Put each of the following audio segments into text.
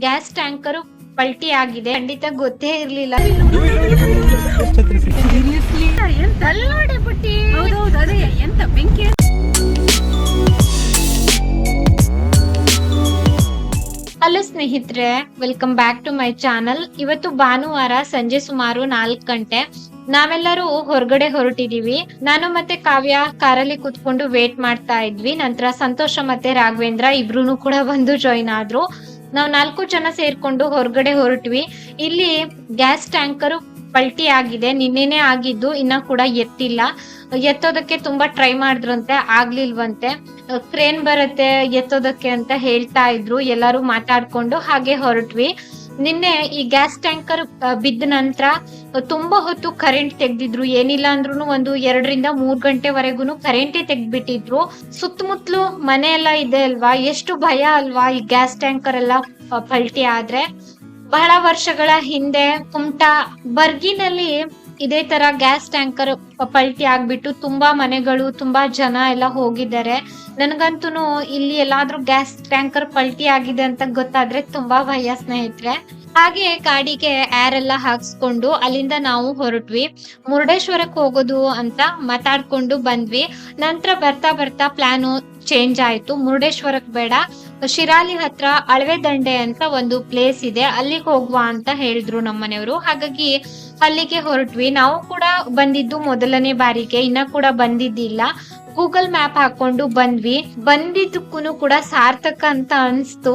Gas tanker ಪಲ್ಟಿ ಆಗಿದೆ. ಖಂಡಿತ ಗೊತ್ತೇ ಇರ್ಲಿಲ್ಲ. ಹಲೋ ಸ್ನೇಹಿತರೆ welcome back to my channel ಇವತ್ತು ಭಾನುವಾರ ಸಂಜೆ ಸುಮಾರು ನಾಲ್ಕು ಗಂಟೆ. ನಾವೆಲ್ಲರೂ ಹೊರಗಡೆ ಹೊರಟಿದೀವಿ ನಾನು ಮತ್ತೆ ಕಾವ್ಯ ಕಾರಲ್ಲಿ ಕುತ್ಕೊಂಡು ವೇಟ್ ಮಾಡ್ತಾ ಇದ್ವಿ. ನಂತರ ಸಂತೋಷ ಮತ್ತೆ ರಾಘವೇಂದ್ರ ಇಬ್ರು ಕೂಡ ಬಂದು ಜಾಯಿನ್ ಆದ್ರು. ನಾವ್ ನಾಲ್ಕು ಜನ ಸೇರ್ಕೊಂಡು ಹೊರಗಡೆ ಹೊರಟ್ವಿ. ಇಲ್ಲಿ ಗ್ಯಾಸ್ ಟ್ಯಾಂಕರ್ ಪಲ್ಟಿ ಆಗಿದೆ. ನಿನ್ನೆನೆ ಆಗಿದ್ದು ಇನ್ನ ಕೂಡ ಎತ್ತಿಲ್ಲ. ಎತ್ತೋದಕ್ಕೆ ತುಂಬಾ ಟ್ರೈ ಮಾಡಿದ್ರಂತೆ, ಆಗ್ಲಿಲ್ವಂತೆ. ಕ್ರೇನ್ ಬರುತ್ತೆ ಎತ್ತೋದಕ್ಕೆ ಅಂತ ಹೇಳ್ತಾ ಇದ್ರು. ಎಲ್ಲರೂ ಮಾತಾಡ್ಕೊಂಡು ಹಾಗೆ ಹೊರಟ್ವಿ. ನಿನ್ನೆ ಈ ಗ್ಯಾಸ್ ಟ್ಯಾಂಕರ್ ಬಿದ್ದ ನಂತರ ತುಂಬಾ ಹೊತ್ತು ಕರೆಂಟ್ ತೆಗ್ದಿದ್ರು. ಏನಿಲ್ಲ ಅಂದ್ರೂ ಒಂದು ಎರಡರಿಂದ ಮೂರ್ ಗಂಟೆವರೆಗೂ ಕರೆಂಟೇ ತೆಗ್ದ್ಬಿಟ್ಟಿದ್ರು. ಸುತ್ತಮುತ್ತಲು ಮನೆ ಎಲ್ಲ ಇದೆ ಅಲ್ವಾ? ಎಷ್ಟು ಭಯ ಅಲ್ವಾ ಈ ಗ್ಯಾಸ್ ಟ್ಯಾಂಕರ್ ಎಲ್ಲ ಪಲ್ಟಿ ಆದ್ರೆ? ಬಹಳ ವರ್ಷಗಳ ಹಿಂದೆ ಕುಮಟಾ, ಬರ್ಗಿನಲ್ಲಿ ಇದೇ ತರ ಗ್ಯಾಸ್ ಟ್ಯಾಂಕರ್ ಪಲ್ಟಿ ಆಗ್ಬಿಟ್ಟು ತುಂಬಾ ಮನೆಗಳು, ತುಂಬಾ ಜನ ಎಲ್ಲ ಹೋಗಿದ್ದಾರೆ. ನನಗಂತೂ ಇಲ್ಲಿ ಎಲ್ಲಾದ್ರೂ ಗ್ಯಾಸ್ ಟ್ಯಾಂಕರ್ ಪಲ್ಟಿ ಆಗಿದೆ ಅಂತ ಗೊತ್ತಾದ್ರೆ ತುಂಬಾ ಭಯ ಸ್ನೇಹಿತರೆ. ಹಾಗೆ ಗಾಡಿಗೆ ಏರ್ ಎಲ್ಲ ಹಾಕ್ಸ್ಕೊಂಡು ಅಲ್ಲಿಂದ ನಾವು ಹೊರಟ್ವಿ. ಮುರುಡೇಶ್ವರಕ್ಕೆ ಹೋಗೋದು ಅಂತ ಮಾತಾಡ್ಕೊಂಡು ಬಂದ್ವಿ. ನಂತರ ಬರ್ತಾ ಬರ್ತಾ ಪ್ಲಾನು ಚೇಂಜ್ ಆಯ್ತು. ಮುರುಡೇಶ್ವರಕ್ ಬೇಡ. ಶಿರಾಲಿ ಹತ್ರ ಅಳವೆ ದಂಡೆ ಅಂತ ಒಂದು ಪ್ಲೇಸ್ ಇದೆ. ಅಲ್ಲಿಗೆ ಹೋಗುವ ಅಂತ ಹೇಳಿದ್ರು ನಮ್ಮನೆಯವರು. ಹಾಗಾಗಿ ಅಲ್ಲಿಗೆ ಹೊರಟ್ವಿ. ನಾವು ಕೂಡ ಬಂದಿದ್ದು ಮೊದಲನೇ ಬಾರಿಗೆ. ಇನ್ನ ಕೂಡ ಬಂದಿದ್ದಿಲ್ಲ. ಗೂಗಲ್ ಮ್ಯಾಪ್ ಹಾಕೊಂಡು ಬಂದ್ವಿ. ಬಂದಿದ್ದಕ್ಕೂ ಕೂಡ ಸಾರ್ಥಕ ಅಂತ ಅನ್ಸ್ತು.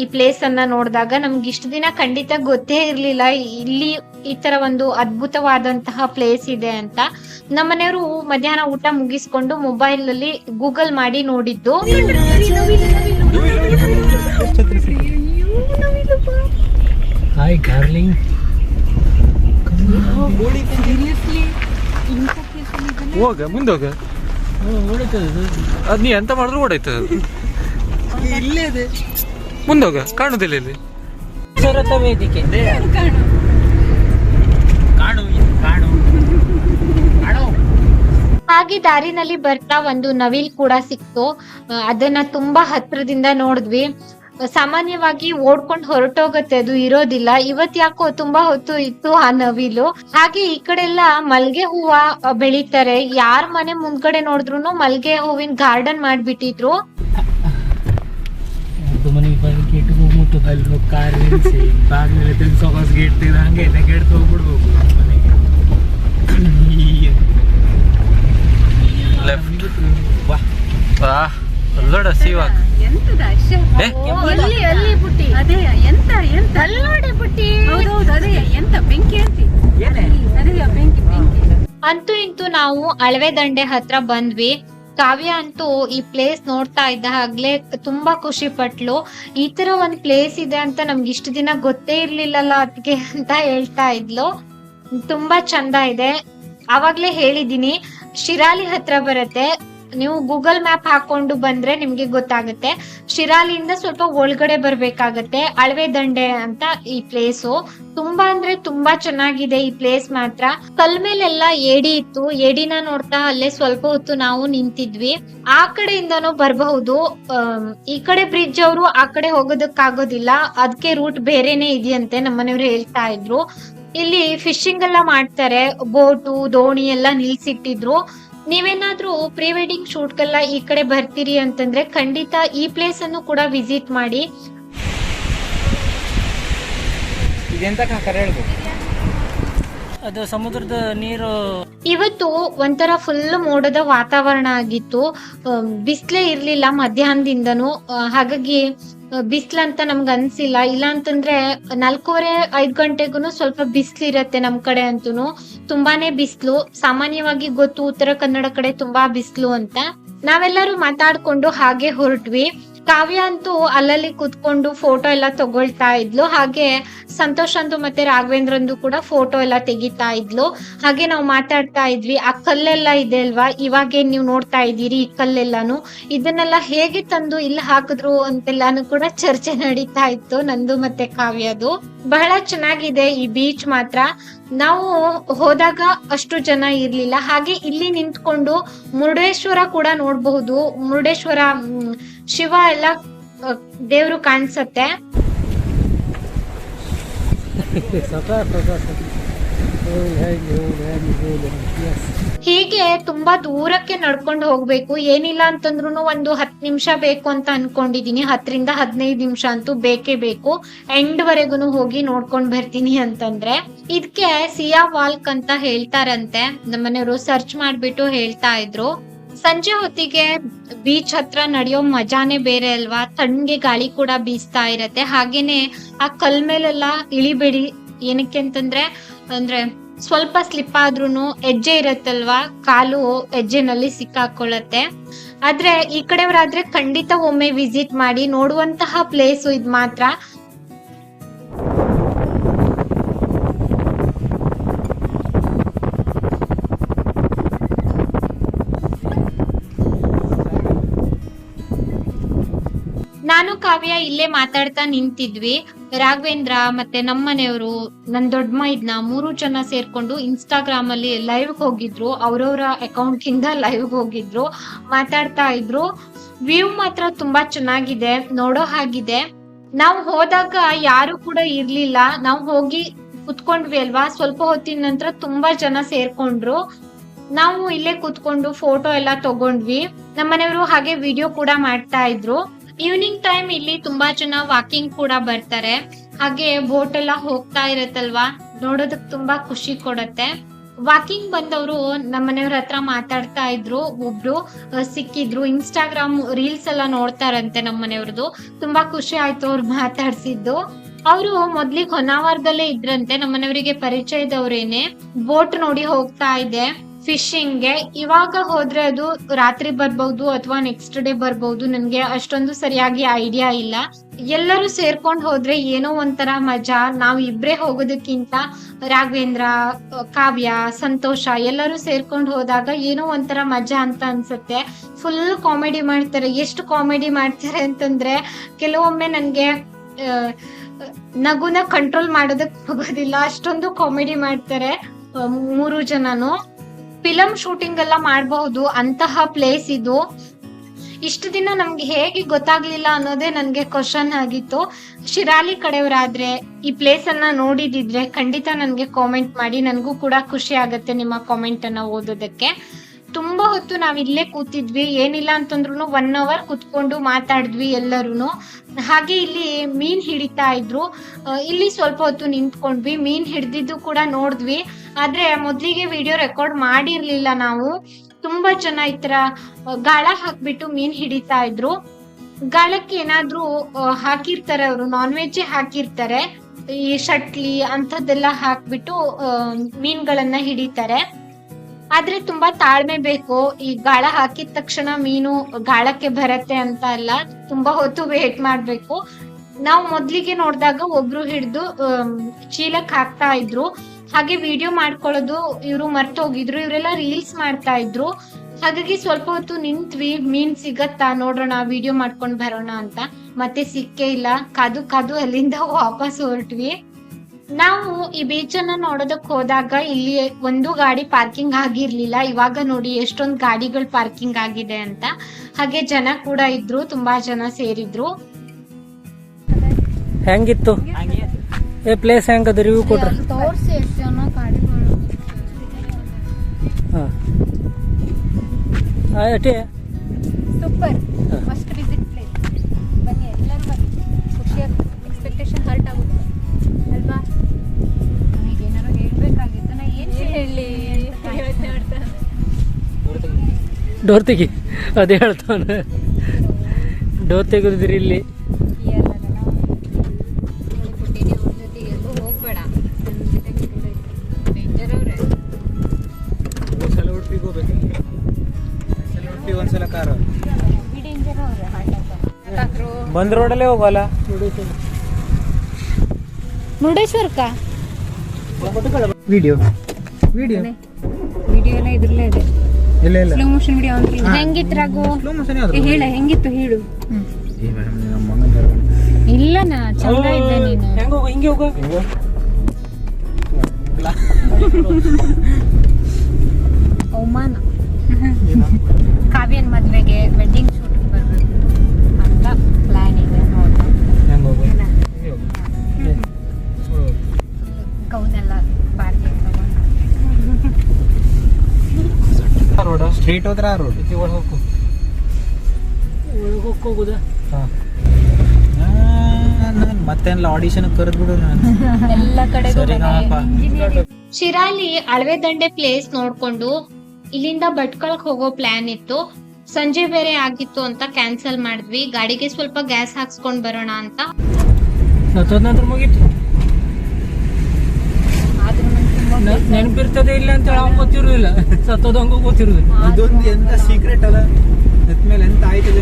ಈ ಪ್ಲೇಸ್ ಅನ್ನ ನೋಡಿದಾಗ ನಮ್ಗೆ ಇಷ್ಟು ದಿನ ಖಂಡಿತ ಗೊತ್ತೇ ಇರ್ಲಿಲ್ಲ. ಇಲ್ಲಿ ಈ ತರ ಒಂದು ಅದ್ಭುತವಾದಂತಹ ಪ್ಲೇಸ್ ಇದೆ ಅಂತ. ನಮ್ಮನೆಯವರು ಮಧ್ಯಾಹ್ನ ಊಟ ಮುಗಿಸ್ಕೊಂಡು ಮೊಬೈಲ್ ಅಲ್ಲಿ ಗೂಗಲ್ ಮಾಡಿ ನೋಡಿದ್ದು. ಹಾಯ್ ಡಾರ್ಲಿಂಗ್ ಹೋಗ ಮುಂದೆ ಹೋಗ. ಅದ್ ನೀ ಎಂತ ಮಾಡಿದ್ರು ಓಡಾಯ್ತದ ಇಲ್ಲೇ ಇದೆ ಮುಂದೆ ಹೋಗ ಕಾಣುದಿಲ್ಲ ಇಲ್ಲಿ. ಸರತ ವೇದಿಕೆ. ಕಾಣು ಕಾಣು. ಕಾಣು. ಹಾಗೆ ದಾರಿನಲ್ಲಿ ಬರ್ತಾ ಒಂದು ನವಿಲ್ ಕೂಡ ಸಿಕ್ತು. ಅದನ್ನ ತುಂಬಾ ಹತ್ರದಿಂದ ನೋಡಿದ್ವಿ. ಸಾಮಾನ್ಯವಾಗಿ ಓಡ್ಕೊಂಡ್ ಹೊರಟೋಗತ್ತೆ ಅದು ಇರೋದಿಲ್ಲ ಇವತ್ ಯಾಕೋ ತುಂಬಾ ಹೊತ್ತು ಇತ್ತು ಆ ನವಿಲು ಹಾಗೆ ಈ ಕಡೆ ಎಲ್ಲ ಮಲ್ಗೆ ಹೂವ ಬೆಳಿತಾರೆ ಯಾರ್ ಮನೆ ಮುಂದ್ಗಡೆ ನೋಡಿದ್ರು ಮಲ್ಗೆ ಹೂವಿನ ಗಾರ್ಡನ್ ಮಾಡ್ಬಿಟ್ಟಿದ್ರು ಹೋಗ್ಬಿಡ್ಬೇಕು ವಾ ಅಲ್ಲೋಡ ಸೀವಾಗ ಎಂತದ? ಅಶ್ಶ ಏ? ಅಲ್ಲಿ ಅಲ್ಲಿ ಪುಟ್ಟಿ. ಅದೇ ಎಂತ ಎಂತ? ಅಲ್ಲಿ ನೋಡಿ ಪುಟ್ಟಿ. ಹೌದೌದು ಅದೇ. ಎಂತ ಬೆಂಕಿ ಅಂತಿ? ಏನೇ? ಅದೇ ಬೆಂಕಿ ಬೆಂಕಿ. ಅಂತೂ ಇಂತೂ ನಾವು ಅಳವೆ ದಂಡೆ ಹತ್ರ ಬಂದ್ವಿ. ಕಾವ್ಯ ಅಂತೂ ಈ ಪ್ಲೇಸ್ ನೋಡ್ತಾ ಇದ್ದ ಹಾಗ್ಲೇ ತುಂಬಾ ಖುಷಿ ಪಟ್ಲು. ಈ ತರ ಒಂದ್ ಪ್ಲೇಸ್ ಇದೆ ಅಂತ ನಮ್ಗೆ ಇಷ್ಟು ದಿನ ಗೊತ್ತೇ ಇರ್ಲಿಲ್ಲಲ್ಲ ಅದಕ್ಕೆ ಅಂತ ಹೇಳ್ತಾ ಇದ್ಲು. ತುಂಬಾ ಚಂದ ಇದೆ. ಅವಾಗ್ಲೇ ಹೇಳಿದೀನಿ ಶಿರಾಲಿ ಹತ್ರ ಬರತ್ತೆ. ನೀವು ಗೂಗಲ್ ಮ್ಯಾಪ್ ಹಾಕೊಂಡು ಬಂದ್ರೆ ನಿಮ್ಗೆ ಗೊತ್ತಾಗುತ್ತೆ. ಶಿರಾಲಿಯಿಂದ ಸ್ವಲ್ಪ ಒಳಗಡೆ ಬರ್ಬೇಕಾಗತ್ತೆ. ಅಳವೆ ದಂಡೆ ಅಂತ ಈ ಪ್ಲೇಸು ತುಂಬಾ ಅಂದ್ರೆ ತುಂಬಾ ಚೆನ್ನಾಗಿದೆ ಈ ಪ್ಲೇಸ್ ಮಾತ್ರ. ಕಲ್ ಮೇಲೆಲ್ಲ ಏಡಿ ಇತ್ತು. ಏಡಿನ ನೋಡ್ತಾ ಅಲ್ಲೇ ಸ್ವಲ್ಪ ಹೊತ್ತು ನಾವು ನಿಂತಿದ್ವಿ. ಆ ಕಡೆಯಿಂದನೂ ಬರಬಹುದು. ಈ ಕಡೆ ಬ್ರಿಡ್ಜ್ ಅವರು ಆ ಕಡೆ ಹೋಗೋದಕ್ಕಾಗೋದಿಲ್ಲ. ಅದಕ್ಕೆ ರೂಟ್ ಬೇರೆನೆ ಇದೆಯಂತೆ ನಮ್ಮನೆಯವರು ಹೇಳ್ತಾ ಇದ್ರು. ಇಲ್ಲಿ ಫಿಶಿಂಗ್ ಎಲ್ಲ ಮಾಡ್ತಾರೆ. ಬೋಟು ದೋಣಿ ಎಲ್ಲ ನಿಲ್ಸಿಟ್ಟಿದ್ರು. ನೀವೇನಾದ್ರೂ ಪ್ರೀ ವೆಡ್ಡಿಂಗ್ ಶೂಟ್ಗೆಲ್ಲ ಈ ಕಡೆ ಬರ್ತೀರಿ ಅಂತಂದ್ರೆ ಖಂಡಿತ ಈ ಪ್ಲೇಸ್ ಅನ್ನು ಕೂಡ ವಿಸಿಟ್ ಮಾಡಿ. ಇದೆಂತ ಕಾಕರ ಹೇಳ್ಬೇಕು? ಅದು ಸಮುದ್ರದ ನೀರು ಇವತ್ತು ಒಂಥರ ಫುಲ್ ಮೋಡದ ವಾತಾವರಣ ಆಗಿತ್ತು. ಬಿಸ್ಲೇ ಇರ್ಲಿಲ್ಲ ಮಧ್ಯಾಹ್ನದಿಂದನು. ಆ, ಹಾಗಾಗಿ ಬಿಸ್ಲಂತ ನಮ್ಗೆ ಅನ್ಸಿಲ್ಲ. ಇಲ್ಲ ಅಂತಂದ್ರೆ ನಾಲ್ಕೂವರೆ, ಐದ್ ಗಂಟೆಗೂ ಸ್ವಲ್ಪ ಬಿಸ್ಲಿರತ್ತೆ ನಮ್ ಕಡೆ ಅಂತೂ ತುಂಬಾನೇ ಬಿಸ್ಲು. ಸಾಮಾನ್ಯವಾಗಿ ಗೊತ್ತು ಉತ್ತರ ಕನ್ನಡ ಕಡೆ ತುಂಬಾ ಬಿಸ್ಲು ಅಂತ. ನಾವೆಲ್ಲರೂ ಮಾತಾಡ್ಕೊಂಡು ಹಾಗೆ ಹೊರಟ್ವಿ. ಕಾವ್ಯ ಅಂತೂ ಅಲ್ಲಲ್ಲಿ ಕುತ್ಕೊಂಡು ಫೋಟೋ ಎಲ್ಲ ತಗೊಳ್ತಾ ಇದ್ಲು. ಹಾಗೆ ಸಂತೋಷ್ ಅಂತೂ ಮತ್ತೆ ರಾಘವೇಂದ್ರಂದು ಕೂಡ ಫೋಟೋ ಎಲ್ಲ ತೆಗಿತಾ ಇದ್ಲು. ಹಾಗೆ ನಾವು ಮಾತಾಡ್ತಾ ಇದ್ವಿ, ಆ ಕಲ್ಲೆಲ್ಲ ಇದೆ ಅಲ್ವಾ? ಇವಾಗ ನೀವು ನೋಡ್ತಾ ಇದ್ದೀರಿ ಈ ಕಲ್ಲೆಲ್ಲಾನು? ಇದನ್ನೆಲ್ಲ ಹೇಗೆ ತಂದು ಇಲ್ಲಿ ಹಾಕಿದ್ರು? ಅಂತೆಲ್ಲಾನು ಕೂಡ ಚರ್ಚೆ ನಡೀತಾ ಇತ್ತು ನಂದು ಮತ್ತೆ ಕಾವ್ಯದು. ಬಹಳ ಚೆನ್ನಾಗಿದೆ ಈ ಬೀಚ್ ಮಾತ್ರ. ನಾವು ಹೋದಾಗ ಅಷ್ಟು ಜನ ಇರ್ಲಿಲ್ಲ. ಹಾಗೆ ಇಲ್ಲಿ ನಿಂತ್ಕೊಂಡು ಮುರುಡೇಶ್ವರ ಕೂಡ ನೋಡಬಹುದು. ಮುರುಡೇಶ್ವರ ಶಿವ ಎಲ್ಲ ದೇವರು ಕಾಣಿಸತ್ತೆ. ಹೇಗೆ ತುಂಬಾ ದೂರಕ್ಕೆ ನಡ್ಕೊಂಡು ಹೋಗ್ಬೇಕು. ಏನಿಲ್ಲ ಅಂತಂದ್ರು ಒಂದು ಹತ್ ನಿಮಿಷ ಬೇಕು ಅಂತ ಅನ್ಕೊಂಡಿದೀನಿ. ಹತ್ತರಿಂದ ಹದಿನೈದು ನಿಮಿಷ ಅಂತೂ ಬೇಕೇ ಬೇಕು. ಎಂಡ್ ವರೆಗೂ ಹೋಗಿ ನೋಡ್ಕೊಂಡ್ ಬರ್ತೀನಿ ಅಂತಂದ್ರೆ ಇದಕ್ಕೆ ಸಿಯಾ ವಾಲ್ಕ್ ಅಂತ ಹೇಳ್ತಾರಂತೆ. ನಮ್ಮನೆಯವರು ಸರ್ಚ್ ಮಾಡ್ಬಿಟ್ಟು ಹೇಳ್ತಾ ಇದ್ರು. ಸಂಜೆ ಹೊತ್ತಿಗೆ ಬೀಚ್ ಹತ್ರ ನಡೆಯೋ ಮಜಾನೇ ಬೇರೆ ಅಲ್ವಾ? ತಣ್ಣಗೆ ಗಾಳಿ ಕೂಡ ಬೀಸ್ತಾ ಇರತ್ತೆ. ಹಾಗೇನೆ ಆ ಕಲ್ ಮೇಲೆಲ್ಲ ಇಳಿಬೇಡಿ. ಏನಕ್ಕೆ ಅಂತಂದ್ರೆ, ಅಂದ್ರೆ ಸ್ವಲ್ಪ ಸ್ಲಿಪ್ ಆದ್ರೂನು ಹೆಜ್ಜೆ ಇರತ್ತಲ್ವಾ? ಕಾಲು ಹೆಜ್ಜೆನಲ್ಲಿ ಸಿಕ್ಕಾಕೊಳ್ಳತ್ತೆ. ಆದ್ರೆ ಈ ಕಡೆಯವರಾದ್ರೆ ಖಂಡಿತ ಒಮ್ಮೆ ವಿಸಿಟ್ ಮಾಡಿ ನೋಡುವಂತಹ ಪ್ಲೇಸ್ ಇದ್ ಮಾತ್ರ. ನಾನು ಕಾವ್ಯ ಇಲ್ಲೇ ಮಾತಾಡ್ತಾ ನಿಂತಿದ್ವಿ. ರಾಘವೇಂದ್ರ ಮತ್ತೆ ನಮ್ಮನೆಯವರು, ನನ್ ದೊಡ್ಡ ಮೈದ್ನ ಮೂರು ಜನ ಸೇರ್ಕೊಂಡು ಇನ್ಸ್ಟಾಗ್ರಾಮ್ ಅಲ್ಲಿ ಲೈವ್ ಹೋಗಿದ್ರು. ಅವ್ರವ್ರ ಅಕೌಂಟ್ ಇಂದ ಲೈವ್ ಹೋಗಿದ್ರು. ಮಾತಾಡ್ತಾ ಇದ್ರು. ವ್ಯೂ ಮಾತ್ರ ತುಂಬಾ ಚೆನ್ನಾಗಿದೆ. ನೋಡೋ ಹಾಗಿದೆ. ನಾವು ಹೋದಾಗ ಯಾರು ಕೂಡ ಇರ್ಲಿಲ್ಲ. ನಾವು ಹೋಗಿ ಕುತ್ಕೊಂಡ್ವಿ ಅಲ್ವಾ? ಸ್ವಲ್ಪ ಹೊತ್ತಿನ ನಂತರ ತುಂಬಾ ಜನ ಸೇರ್ಕೊಂಡ್ರು. ನಾವು ಇಲ್ಲೇ ಕುತ್ಕೊಂಡು ಫೋಟೋ ಎಲ್ಲ ತಗೊಂಡ್ವಿ. ನಮ್ಮನೆಯವರು ಹಾಗೆ ವಿಡಿಯೋ ಕೂಡ ಮಾಡ್ತಾ ಇದ್ರು. ಈವ್ನಿಂಗ್ ಟೈಮ್ ಇಲ್ಲಿ ತುಂಬಾ ಜನ ವಾಕಿಂಗ್ ಕೂಡ ಬರ್ತಾರೆ. ಹಾಗೆ ಬೋಟ್ ಎಲ್ಲ ಹೋಗ್ತಾ ಇರತ್ತಲ್ವಾ? ನೋಡೋದಕ್ ತುಂಬಾ ಖುಷಿ ಕೊಡತ್ತೆ. ವಾಕಿಂಗ್ ಬಂದವರು ನಮ್ಮನೆಯವ್ರ ಹತ್ರ ಮಾತಾಡ್ತಾ ಇದ್ರು, ಒಬ್ರು ಸಿಕ್ಕಿದ್ರು. ಇನ್ಸ್ಟಾಗ್ರಾಮ್ ರೀಲ್ಸ್ ಎಲ್ಲ ನೋಡ್ತಾರಂತೆ ನಮ್ಮನೆಯವ್ರದ್ದು ತುಂಬಾ ಖುಷಿ ಆಯ್ತು ಅವ್ರು ಮಾತಾಡ್ಸಿದ್ದು. ಅವರು ಮೊದ್ಲಿಗೆ ಹೊನ್ನಾವರದಲ್ಲೇ ಇದ್ರಂತೆ. ನಮ್ಮನೆಯವರಿಗೆ ಪರಿಚಯದವ್ರೇನೆ. ಬೋಟ್ ನೋಡಿ ಹೋಗ್ತಾ ಇದೆ. ಫಿಶಿಂಗ್ಗೆ ಇವಾಗ ಹೋದ್ರೆ ಅದು ರಾತ್ರಿ ಬರ್ಬಹುದು ಅಥವಾ ನೆಕ್ಸ್ಟ್ ಡೇ ಬರ್ಬಹುದು ನನಗೆ ಅಷ್ಟೊಂದು ಸರಿಯಾಗಿ ಐಡಿಯಾ ಇಲ್ಲ. ಎಲ್ಲರೂ ಸೇರ್ಕೊಂಡು ಹೋದ್ರೆ ಏನೋ ಒಂಥರ ಮಜಾ. ನಾವು ಇಬ್ರೇ ಹೋಗೋದಕ್ಕಿಂತ ರಾಘವೇಂದ್ರ, ಕಾವ್ಯ, ಸಂತೋಷ ಎಲ್ಲರೂ ಸೇರ್ಕೊಂಡ್ ಹೋದಾಗ ಏನೋ ಒಂಥರ ಮಜಾ ಅಂತ ಅನ್ಸುತ್ತೆ. ಫುಲ್ ಕಾಮಿಡಿ ಮಾಡ್ತಾರೆ. ಎಷ್ಟು ಕಾಮಿಡಿ ಮಾಡ್ತಾರೆ ಅಂತಂದ್ರೆ ಕೆಲವೊಮ್ಮೆ ನನಗೆ ನಗುನ ಕಂಟ್ರೋಲ್ ಮಾಡೋದಕ್ಕೆ ಹೋಗೋದಿಲ್ಲ. ಅಷ್ಟೊಂದು ಕಾಮಿಡಿ ಮಾಡ್ತಾರೆ ಮೂರು ಜನನು. ಫಿಲಂ ಶೂಟಿಂಗ್ ಎಲ್ಲ ಮಾಡಬಹುದು, ಅಂತಹ ಪ್ಲೇಸ್ ಇದು. ಇಷ್ಟು ದಿನ ನಮ್ಗೆ ಹೇಗೆ ಗೊತ್ತಾಗ್ಲಿಲ್ಲ ಅನ್ನೋದೇ ನನ್ಗೆ ಕ್ವಶನ್ ಆಗಿತ್ತು. ಶಿರಾಲಿ ಕಡೆಯವರಾದ್ರೆ ಈ ಪ್ಲೇಸ್ ಅನ್ನ ನೋಡಿದಿದ್ರೆ ಖಂಡಿತ ನನ್ಗೆ ಕಾಮೆಂಟ್ ಮಾಡಿ, ನನ್ಗೂ ಕೂಡ ಖುಷಿ ಆಗತ್ತೆ ನಿಮ್ಮ ಕಾಮೆಂಟ್ ಅನ್ನ ಓದೋದಕ್ಕೆ. ತುಂಬಾ ಹೊತ್ತು ನಾವ್ ಇಲ್ಲೇ ಕೂತಿದ್ವಿ, ಏನಿಲ್ಲ ಅಂತಂದ್ರು ಒನ್ ಅವರ್ ಕುತ್ಕೊಂಡು ಮಾತಾಡಿದ್ವಿ ಎಲ್ಲರೂ ಹಾಗೆ ಇಲ್ಲಿ ಮೀನ್ ಹಿಡಿತಾ ಇದ್ರು. ಇಲ್ಲಿ ಸ್ವಲ್ಪ ಹೊತ್ತು ನಿಂತ್ಕೊಂಡ್ವಿ, ಮೀನ್ ಹಿಡ್ದಿದ್ದು ಕೂಡ ನೋಡಿದ್ವಿ. ಆದ್ರೆ ಮೊದಲಿಗೆ ವಿಡಿಯೋ ರೆಕಾರ್ಡ್ ಮಾಡಿರ್ಲಿಲ್ಲ ನಾವು. ತುಂಬಾ ಜನ ಈ ತರ ಗಾಳ ಹಾಕ್ಬಿಟ್ಟು ಮೀನ್ ಹಿಡಿತಾ ಇದ್ರು. ಗಾಳಕ್ಕೆ ಏನಾದ್ರೂ ಹಾಕಿರ್ತಾರೆ ಅವರು ನಾನ್ ವೆಜ್ ಹಾಕಿರ್ತಾರೆ. ಈ ಶಟ್ಲಿ ಅಂತದೆಲ್ಲ ಹಾಕ್ಬಿಟ್ಟು ಮೀನ್ಗಳನ್ನ ಹಿಡಿತಾರೆ. ಆದ್ರೆ ತುಂಬಾ ತಾಳ್ಮೆ ಬೇಕು. ಈ ಗಾಳ ಹಾಕಿದ ತಕ್ಷಣ ಮೀನು ಗಾಳಕ್ಕೆ ಬರತ್ತೆ ಅಂತ ಅಲ್ಲ, ತುಂಬಾ ಹೊತ್ತು ವೇಟ್ ಮಾಡ್ಬೇಕು. ನಾವು ಮೊದ್ಲಿಗೆ ನೋಡಿದಾಗ ಒಬ್ರು ಹಿಡಿದು ಚೀಲಕ್ ಹಾಕ್ತಾ ಇದ್ರು. ಹಾಗೆ ವಿಡಿಯೋ ಮಾಡ್ಕೊಳ್ಳೋದು ಇವ್ರು ಮರ್ತೋಗಿದ್ರು ಇವರೆಲ್ಲ ರೀಲ್ಸ್ ಮಾಡ್ತಾ ಇದ್ರು. ಹಾಗಾಗಿ ಸ್ವಲ್ಪ ಹೊತ್ತು ನಿಂತ್ವಿ, ಮೀನ್ ಸಿಗತ್ತಾ ನೋಡೋಣ ವಿಡಿಯೋ ಮಾಡ್ಕೊಂಡ್ ಬರೋಣ ಅಂತ. ಮತ್ತೆ ಸಿಕ್ಕೇ ಇಲ್ಲ. ಕಾದು ಕಾದು ಅಲ್ಲಿಂದ ವಾಪಸ್ ಹೊರಟ್ವಿ. ನಾವು ಈ ಬೀಚ್ ಅನ್ನ ನೋಡೋದಕ್ ಹೋದಾಗ ಇಲ್ಲಿ ಒಂದು ಗಾಡಿ ಪಾರ್ಕಿಂಗ್ ಆಗಿರ್ಲಿಲ್ಲ. ಇವಾಗ ನೋಡಿ ಎಷ್ಟೊಂದ್ ಗಾಡಿಗಳು ಪಾರ್ಕಿಂಗ್ ಆಗಿದೆ ಅಂತ. ಹಾಗೆ ಜನ ಕೂಡ ಇದ್ರು ತುಂಬಾ ಜನ ಸೇರಿದ್ರು. ಹೆಂಗಿತ್ತು? ಏ ಪ್ಲೇಸ್ ಹೆಂಗದ ರಿವ್ಯೂ ಸೂಪರ್ ಡೋರ್ ತೆಗಿ. ಅದೇ ಹೇಳ್ತಾನೆ ಡೋರ್ ತೆಗೆದ್ರಿ ಇಲ್ಲಿ. ಹೋಗ್ಬೇಡ ಡೇಂಜರ್ ಅವ್ರೆ ಒಂದ್ಸಲ ಉಡುಪಿಗೆ ಹೋಗ್ಬೇಕು. ಒಂದ್ಸಲ ಉಡುಪಿ ಒಂದ್ಸಲ ಕಾರ. ಡೇಂಜರ್ ಅವ್ರೆ ಹಾರ್ಟ್ ಬಂದ್ ರೋಡಲ್ಲೇ ಹೋಗಲ್ಲ ಮುರುಡೇಶ್ವರ ವಿಡಿಯೋ ವಿಡಿಯೋ ವಿಡಿಯೋ ಎಲ್ಲ ಇದ್ರಲ್ಲೇ ಇದೆ. ಇಲ್ಲ ಇಲ್ಲ. ಸ್ಲೋ ಮೋಷನ್ ವಿಡಿಯೋ ಅಂತ ಹೆಂಗಿತ್ತು ರಘು? ಸ್ಲೋ ಮೋಷನ್ ಹೇಳ ಹೆಂಗಿತ್ತು ಹೇಳು. ಏ ಮೇಡಮ್ ನಮ್ಮ ಮಗನ ತರ ಇಲ್ಲನ ಚಂದ ಇದ್ದೆ ನೀನು. ಹೆಂಗ ಹೋಗು ಹಿಂಗೆ ಹೋಗು. ಅವಮಾನ. ಕಾವ್ಯನ್ ಮದ್ವೆಗೆ ವೆಡ್ಡಿಂಗ್ ಶೂಟ್ ಬರ್ಬೇಕು ಅಂತ ಪ್ಲಾನ್ ಇದೆ ನೋಡೋಣ ಹೆಂಗ ಹೋಗು? ಏನ? ಹಿಂಗೆ ಹೋಗು. ಸ್ಟ್ರೀಟ್ ಹೋದ್ರೆ ಆ ರೋಡ್. ಒಳಗೆ ಹೋಗು. ಒಳಗೆ ಹೋಗುದಾ? ನಾನು ಮತ್ತೇನಿಲ್ಲ ಆಡಿಷನ್ ಕರೆದ್ ಬಿಡು ನಾನು. ಎಲ್ಲ ಕಡೆಗೂ ಶಿರಾಲಿ ಅಳವೆ ದಂಡೆ ಪ್ಲೇಸ್ ನೋಡ್ಕೊಂಡು ಇಲ್ಲಿಂದ ಭಟ್ಕಳಕ್ ಹೋಗೋ ಪ್ಲಾನ್ ಇತ್ತು. ಸಂಜೆ ಬೇರೆ ಆಗಿತ್ತು ಅಂತ ಕ್ಯಾನ್ಸಲ್ ಮಾಡಿದ್ವಿ. ಗಾಡಿಗೆ ಸ್ವಲ್ಪ ಗ್ಯಾಸ್ ಹಾಕ್ಸ್ಕೊಂಡ್ ಬರೋಣ ಅಂತ. ಮುಗೀತು ಆದ್ರೂ ನಂಗೆ ತುಂಬಾ ನ- ನೆನಪಿರ್ತದೆ ಇಲ್ಲ ಅಂತ ಹೇಳಿ ಅವ್ನು ಗೊತ್ತಿರುದಿಲ್ಲ. ಸತ್ತೋದ್ ಹಂಗೂ ಗೊತ್ತಿರುದಿಲ್ಲ. ಇದೊಂದು ಎಂತ ಸೀಕ್ರೆಟ್ ಅಲ್ಲ? ಮೇಲೆ ಎಂತ ಆಯ್ತದೆ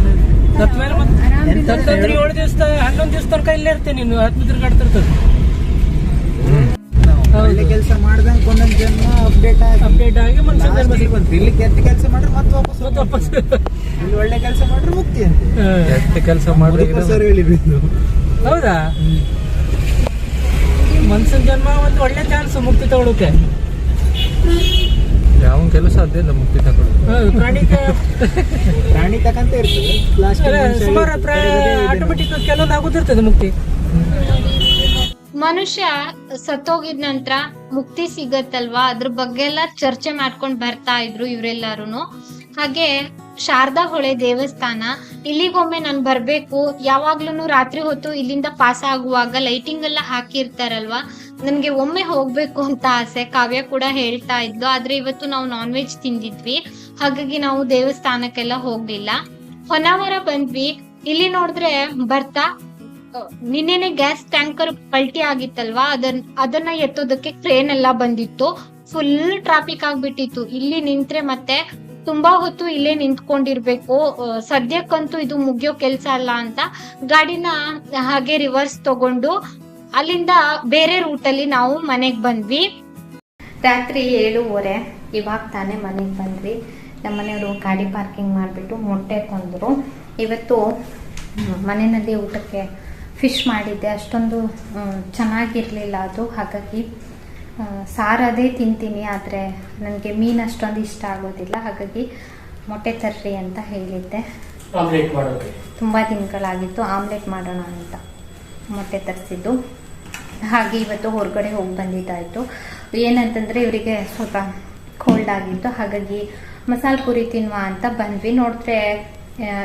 ಸತ್ ಮೇಲೆ ಮತ್ತೆ ಏಳು ದಿವಸ ಹನ್ನೊಂದು ದಿವಸ ತನಕ ಇಲ್ಲೇ ಇರ್ತೇನೆ ನೀನು ಹತ್ತು ತಿರ್ಗಾಡ್ತಿರ್ತದೆ ಒಳ್ಳೆ ಕೆಲಸ ಮಾಡ್ದಂಗೆ ಒಂದೊಂದು ಜನ್ಮ ಅಪ್ಡೇಟ್ ಆಗಿ ಅಪ್ಡೇಟ್ ಆಗಿ ಮನುಷ್ಯ ಜನ್ಮ ಬಂತು. ಇಲ್ಲಿ ಕೆಟ್ಟ ಕೆಲಸ ಮಾಡ್ರೆ ಮತ್ತೆ ವಾಪಸ್ ಮತ್ತೆ ವಾಪಸ್ ಇಲ್ಲಿ ಒಳ್ಳೆ ಕೆಲಸ ಮಾಡ್ರೆ ಮುಕ್ತಿ ಅಂತ. ಎಷ್ಟು ಕೆಲಸ ಮುದುಕ ಸರ್ ಹೇಳಿದ್ರು ಹೌದಾ? ಮನ್ಸನ್ ಜನ್ಮ ಒಂದು ಒಳ್ಳೆ ಚಾನ್ಸ್ ಮುಕ್ತಿ ತಗೊಳಕ್ಕೆ. ಯಾವ ಕೆಲಸ ಅದೇ ಇಲ್ಲ ಮುಕ್ತಿ ತಗೊಳ್ಳೋದು ಪ್ರಾಣಿ ಪ್ರಾಣಿ ತಕಂತ ಇರ್ತದೆ. ಸುಮಾರು ಆಟೋಮೆಟಿಕ್ ಕೆಲವೊಂದು ಆಗುತ್ತಿರ್ತದೆ ಮುಕ್ತಿ. ಮನುಷ್ಯ ಸತ್ತೋಗಿದ ನಂತರ ಮುಕ್ತಿ ಸಿಗತ್ತಲ್ವಾ? ಅದ್ರ ಬಗ್ಗೆ ಎಲ್ಲ ಚರ್ಚೆ ಮಾಡ್ಕೊಂಡ್ ಬರ್ತಾ ಇದ್ರು ಇವರೆಲ್ಲಾರು ಹಾಗೆ ಶಾರದಾ ಹೊಳೆ ದೇವಸ್ಥಾನ, ಇಲ್ಲಿಗೊಮ್ಮೆ ನಾನು ಬರ್ಬೇಕು. ಯಾವಾಗ್ಲೂ ರಾತ್ರಿ ಹೊತ್ತು ಇಲ್ಲಿಂದ ಪಾಸ್ ಆಗುವಾಗ ಲೈಟಿಂಗ್ ಎಲ್ಲ ಹಾಕಿರ್ತಾರಲ್ವಾ? ನನ್ಗೆ ಒಮ್ಮೆ ಹೋಗ್ಬೇಕು ಅಂತ ಆಸೆ. ಕಾವ್ಯ ಕೂಡ ಹೇಳ್ತಾ ಇದ್ಲು. ಆದ್ರೆ ಇವತ್ತು ನಾವು ನಾನ್ ವೆಜ್ ತಿಂದಿದ್ವಿ. ಹಾಗಾಗಿ ನಾವು ದೇವಸ್ಥಾನಕ್ಕೆಲ್ಲ ಹೋಗ್ಲಿಲ್ಲ. ಹೊನ್ನಾವರ ಬಂದ್ವಿ. ಇಲ್ಲಿ ನೋಡಿದ್ರೆ ಬರ್ತಾ ನಿನ್ನೆನೆ ಗ್ಯಾಸ್ ಟ್ಯಾಂಕರ್ ಪಲ್ಟಿ ಆಗಿತ್ತಲ್ವಾ? ಅದನ್, ಅದನ್ನ ಎತ್ತೋದಕ್ಕೆ ಕ್ರೇನ್ ಎಲ್ಲ ಬಂದಿತ್ತು. ಫುಲ್ ಟ್ರಾಫಿಕ್ ಆಗ್ಬಿಟ್ಟಿತ್ತು. ಇಲ್ಲಿ ನಿಂತ್ರೆ ಮತ್ತೆ ತುಂಬಾ ಹೊತ್ತು ಇಲ್ಲೇ ನಿಂತ್ಕೊಂಡಿರ್ಬೇಕು. ಸದ್ಯಕ್ಕಂತೂ ಇದು ಮುಗಿಯೋ ಕೆಲ್ಸ ಅಲ್ಲ ಅಂತ ಗಾಡಿನ ಹಾಗೆ ರಿವರ್ಸ್ ತಗೊಂಡು ಅಲ್ಲಿಂದ ಬೇರೆ ರೂಟಲ್ಲಿ ನಾವು ಮನೆಗ್ ಬಂದ್ವಿ. ರಾತ್ರಿ ಏಳುವರೆ, ಇವಾಗ ತಾನೇ ಮನೆಗೆ ಬಂದ್ವಿ. ನಮ್ಮ ಮನೆಯವರು ಗಾಡಿ ಪಾರ್ಕಿಂಗ್ ಮಾಡಿಬಿಟ್ಟು ಮೊಟ್ಟೆ ತಂದರು ಇವತ್ತು ಮನೆಯಲ್ಲಿ ಊಟಕ್ಕೆ ಫಿಶ್ ಮಾಡಿದ್ದೆ. ಅಷ್ಟೊಂದು ಚೆನ್ನಾಗಿರಲಿಲ್ಲ ಅದು. ಹಾಗಾಗಿ ಸಾರದೇ ತಿಂತೀನಿ ಆದರೆ ನನಗೆ ಮೀನು ಅಷ್ಟೊಂದು ಇಷ್ಟ ಆಗೋದಿಲ್ಲ. ಹಾಗಾಗಿ ಮೊಟ್ಟೆ ತರ್ರಿ ಅಂತ ಹೇಳಿದ್ದೆ. ಆಮ್ಲೆಟ್ ಮಾಡೋದು ತುಂಬ ದಿನಗಳಾಗಿತ್ತು ಆಮ್ಲೆಟ್ ಮಾಡೋಣ ಅಂತ ಮೊಟ್ಟೆ ತರಿಸಿದ್ದು. ಹಾಗೆ ಇವತ್ತು ಹೊರಗಡೆ ಹೋಗಿ ಬಂದಿದ್ದಾಯಿತು. ಏನಂತಂದರೆ ಇವರಿಗೆ ಸ್ವಲ್ಪ ಕೋಲ್ಡ್ ಆಗಿತ್ತು. ಹಾಗಾಗಿ ಮಸಾಲೆ ಪುರಿ ತಿನ್ನುವ ಅಂತ ಬಂದ್ವಿ. ನೋಡಿದ್ರೆ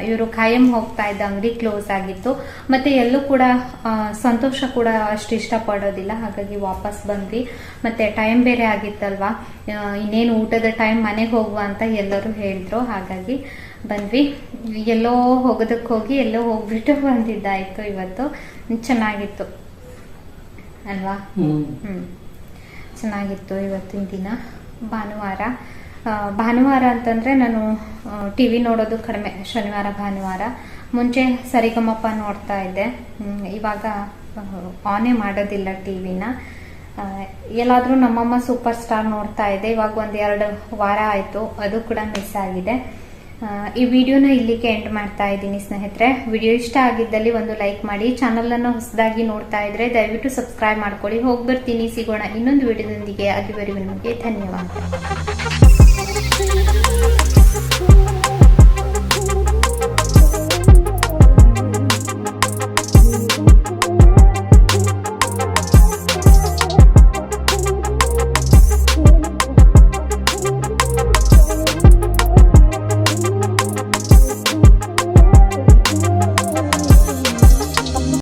ಇವರು ಕಾಯಂ ಹೋಗ್ತಾ ಇದ್ದ ಅಂಗಡಿ ಕ್ಲೋಸ್ ಆಗಿತ್ತು. ಮತ್ತೆ ಎಲ್ಲೂ ಕೂಡ ಸಂತೋಷ ಕೂಡ ಅಷ್ಟು ಇಷ್ಟಪಡೋದಿಲ್ಲ. ಹಾಗಾಗಿ ವಾಪಸ್ ಬಂದ್ವಿ. ಮತ್ತೆ ಟೈಮ್ ಬೇರೆ ಆಗಿತ್ತಲ್ವಾ? ಇನ್ನೇನು ಊಟದ ಟೈಮ್ ಮನೆಗೆ ಹೋಗುವ ಅಂತ ಎಲ್ಲರೂ ಹೇಳಿದ್ರು. ಹಾಗಾಗಿ ಬಂದ್ವಿ. ಎಲ್ಲೋ ಹೋಗೋದಕ್ಕೆ ಹೋಗಿ ಎಲ್ಲೋ ಹೋಗ್ಬಿಟ್ಟು ಬಂದಿದ್ದಾಯ್ತು ಇವತ್ತು. ಚೆನ್ನಾಗಿತ್ತು. ಅಲ್ವಾ? ಹ್ಮ್. ಚೆನ್ನಾಗಿತ್ತು ಇವತ್ತಿನ ದಿನ. ಭಾನುವಾರ. ಭಾನುವಾರ ಅಂತಂದರೆ ನಾನು ಟಿ ವಿ ನೋಡೋದು ಕಡಿಮೆ, ಶನಿವಾರ, ಭಾನುವಾರ. ಮುಂಚೆ ಸರಿಗಮಪ್ಪ ನೋಡ್ತಾ ಇದ್ದೆ. ಇವಾಗ ಆನೇ ಮಾಡೋದಿಲ್ಲ ಟಿ ವಿನ. ಎಲ್ಲಾದರೂ ನಮ್ಮಮ್ಮ ಸೂಪರ್ ಸ್ಟಾರ್ ನೋಡ್ತಾ ಇದ್ದೆ. ಇವಾಗ ಒಂದು ಎರಡು ವಾರ ಆಯಿತು, ಅದು ಕೂಡ ಮಿಸ್ ಆಗಿದೆ. ಈ ವಿಡಿಯೋನ ಇಲ್ಲಿಗೆ ಎಂಡ್ ಮಾಡ್ತಾ ಇದ್ದೀನಿ ಸ್ನೇಹಿತರೆ. ವಿಡಿಯೋ ಇಷ್ಟ ಆಗಿದ್ದಲ್ಲಿ ಒಂದು ಲೈಕ್ ಮಾಡಿ, ಚಾನಲನ್ನು ಹೊಸದಾಗಿ ನೋಡ್ತಾ ಇದ್ರೆ ದಯವಿಟ್ಟು ಸಬ್ಸ್ಕ್ರೈಬ್ ಮಾಡ್ಕೊಳ್ಳಿ. ಹೋಗಿ ಬರ್ತೀನಿ ಸಿಗೋಣ ಇನ್ನೊಂದು ವಿಡಿಯೋದೊಂದಿಗೆ. ಅಲ್ಲಿವರೆಗೂ ನಿಮಗೆ ಧನ್ಯವಾದ. Thank you.